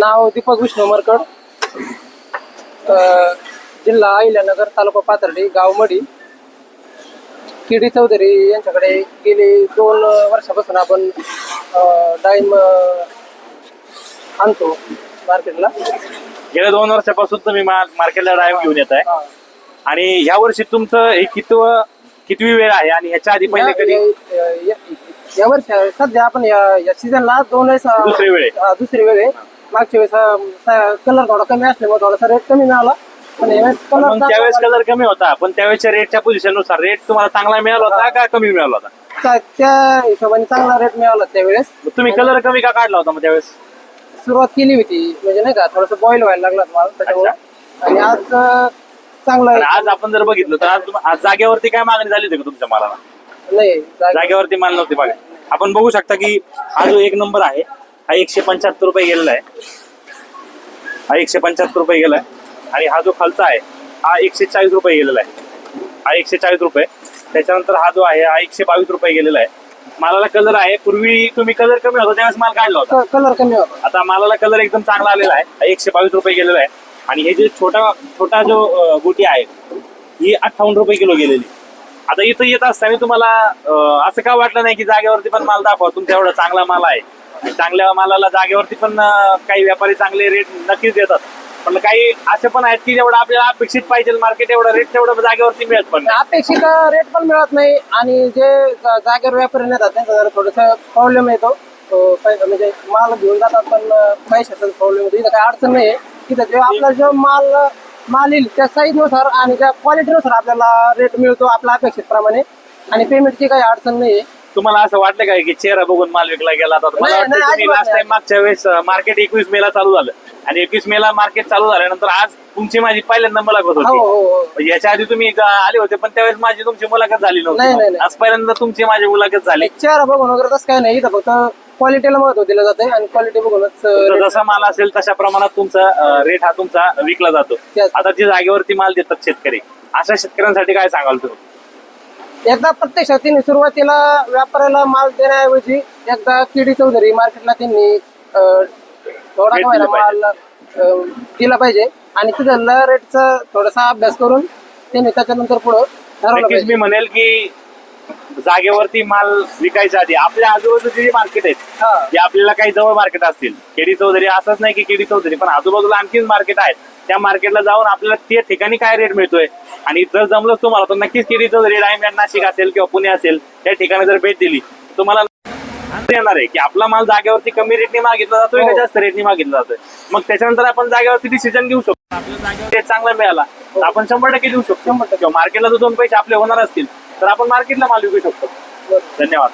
नाव दीपक विष्णू मरकड जिल्हा अहिल्यानगर तालुका पाथर्डी गाव मडी. किडी चौधरी यांच्याकडे गेली दोन वर्षापासून आपण डाळिंब अ, आणतो मार्केटला गेल्या दोन वर्षापासून तुम्ही मार्केटला ड्राईव्ह घेऊन येत आहे. आणि ह्या वर्षी तुमचं हे कितवं कितवी वेळ आहे? आणि ह्याच्या आधी पहिले कधी? या- वर्षी सध्या आपण या या सीझनला दोन वेळेस दुसरी वेळ. आहे. हा, दुसरी वेळ. आहे मागच्या वेळेस कलर थोडा कमी असल्यामुळे थोडासा रेट कमी मिळाला. पण यावेळेस कलर मग त्यावेळेस कलर कमी होता. पण त्यावेळेसच्या रेटच्या पोझिशननुसार रेट तुम्हाला चांगला मिळाला होता का कमी मिळाला होता? त्या हिशोबाने चांगला रेट मिळाला त्यावेळेस. मग तुम्ही कलर कमी का काढला होता मग त्यावेळेस? सुरुवात केली होती. म्हणजे नाही का थोडस बॉईल व्हायला लागला माल त्याच्यामुळे. आणि आज अं, चांगला आहे. आज आपण जर बघितलं तर आज तुम- आज जागेवरती काय मागणी झाली होती का तुमच्या मालाला नाही जागे- जागेवरती माल नव्हती बघा आपण बघू शकता की हा जो एक नंबर आहे हा एकशे पंच्याहत्तर रुपये गेलेला आहे. हा एकशे पंच्याहत्तर रुपये गेलाय. आणि हा जो खालचा आहे हा एकशे चाळीस रुपये गेलेला आहे. हा एकशे चाळीस रुपये. त्याच्यानंतर हा जो आहे हा एकशे बावीस रुपये गेलेला आहे. मालाला कलर आहे. पूर्वी तुम्ही कलर कमी होता त्यावेळेस माल काढला होता. क- कलर कमी होता. आता मालाला कलर एकदम चांगला आलेला आहे. हा एकशे बावीस रुपये गेलेला आहे. आणि हे जे छोटा छोटा जो गोटी आहे ही अठ्ठावन्न रुपये किलो गेलेली. आता इथं येत असताना तुम्हाला असं का वाटलं नाही की जागेवरती पण माल दाखवा तुमच्या एवढा चांगला माल आहे. चांगल्या मालाला जागेवरती पण काही व्यापारी चांगले रेट नक्कीच देतात. पण काही असे पण आहेत की जेवढं आपल्याला अपेक्षित पाहिजे मार्केट एवढं रेट तेवढं जागेवरती मिळत पण अपेक्षित रेट पण मिळत नाही आणि जे जागेवर व्यापारी नेतात त्यांचा जरा थोडस प्रॉब्लेम येतो. म्हणजे माल घेऊन जातात पण पैशाचा प्रॉब्लेम येतो. इथं काही अडचण नाही तिथं जो आपला जो माल माल येईल त्या साईजनुसार आणि त्या क्वालिटीनुसार आपल्याला रेट मिळतो आपल्या अपेक्षित प्रमाणे आणि पेमेंटची काही अडचण नाही तुम्हाला असं वाटलं काय की चेहरा बघून माल विकला गेला आता? मला नाही, वाटतं नाही, तुम्ही अजिबात लास्ट टाइम नाही. मागच्या वेळेस मार्केट एकवीस मेला चालू झालं. आणि एकवीस मेला मार्केट चालू झाल्यानंतर आज तुमची माझी पहिल्यांदा मुलाखत हो होती. हो हो म्हणजे याच्या आधी तुम्ही ग- आले होते पण त्यावेळेस माझी तुमची मुलाखत झाली नाही, नाही, नव्हती नाही. आज पहिल्यांदा तुमची माझी मुलाखत झाली. चेहरा बघून वगैरे तसं काही नाही. इथं फक्त क्वालिटीला महत्त्व दिलं जाते आणि क्वालिटी बघूनच तुमचा जसा माल असेल तशा प्रमाणात तुमचा रेट हा तुमचा विकला जातो. Yes. आता जे जागेवरती माल देतात शेतकरी अशा शेतकऱ्यांसाठी काय सांगाल तुम्ही? एकदा प्रत्यक्षात त्यांनी सुरुवातीला व्यापाऱ्याला माल देण्याऐवजी एकदा किडी चौधरी मार्केटला त्यांनी अं, थोडा Rate का होईना दिलं माल अं, दिला पाहिजे. आणि तिथं रेटचा थोडासा अभ्यास करून त्यांनी त्याच्यानंतर पुढं ठरवलं नक्कीच पाहिजे. मी म्हणेल की जागेवरती माल विकायच्या आधी. आपल्या आजूबाजूचे जे मार्केट आहेत. जे आपल्याला काही जवळ मार्केट असतील केडी चौधरी असंच नाही की केडी चौधरी पण आजूबाजूला आणखीन मार्केट आहेत. त्या मार्केटला जाऊन आपल्याला त्या ठिकाणी काय रेट मिळतोय? आणि जर जमलं तुम्हाला तर नक्कीच केडी चौधरी डायमंड नाशिक असेल किंवा पुणे असेल त्या ठिकाणी जर भेट दिली तुम्हाला येणार आहे की आपला माल जागेवरती कमी रेटने मागितला जातोय का हो. जास्त रेटने मागितला जातोय? मग त्याच्यानंतर आपण जागेवरती डिसिजन घेऊ शकतो. आपल्या जागेवर रेट चांगला मिळाला तर आपण शंभर टक्के देऊ शकतो. शंभर टक्के. किंवा मार्केटला जर दोन पैसे आपले होणार असतील तर आपण मार्केटला माल विकू शकतो. धन्यवाद.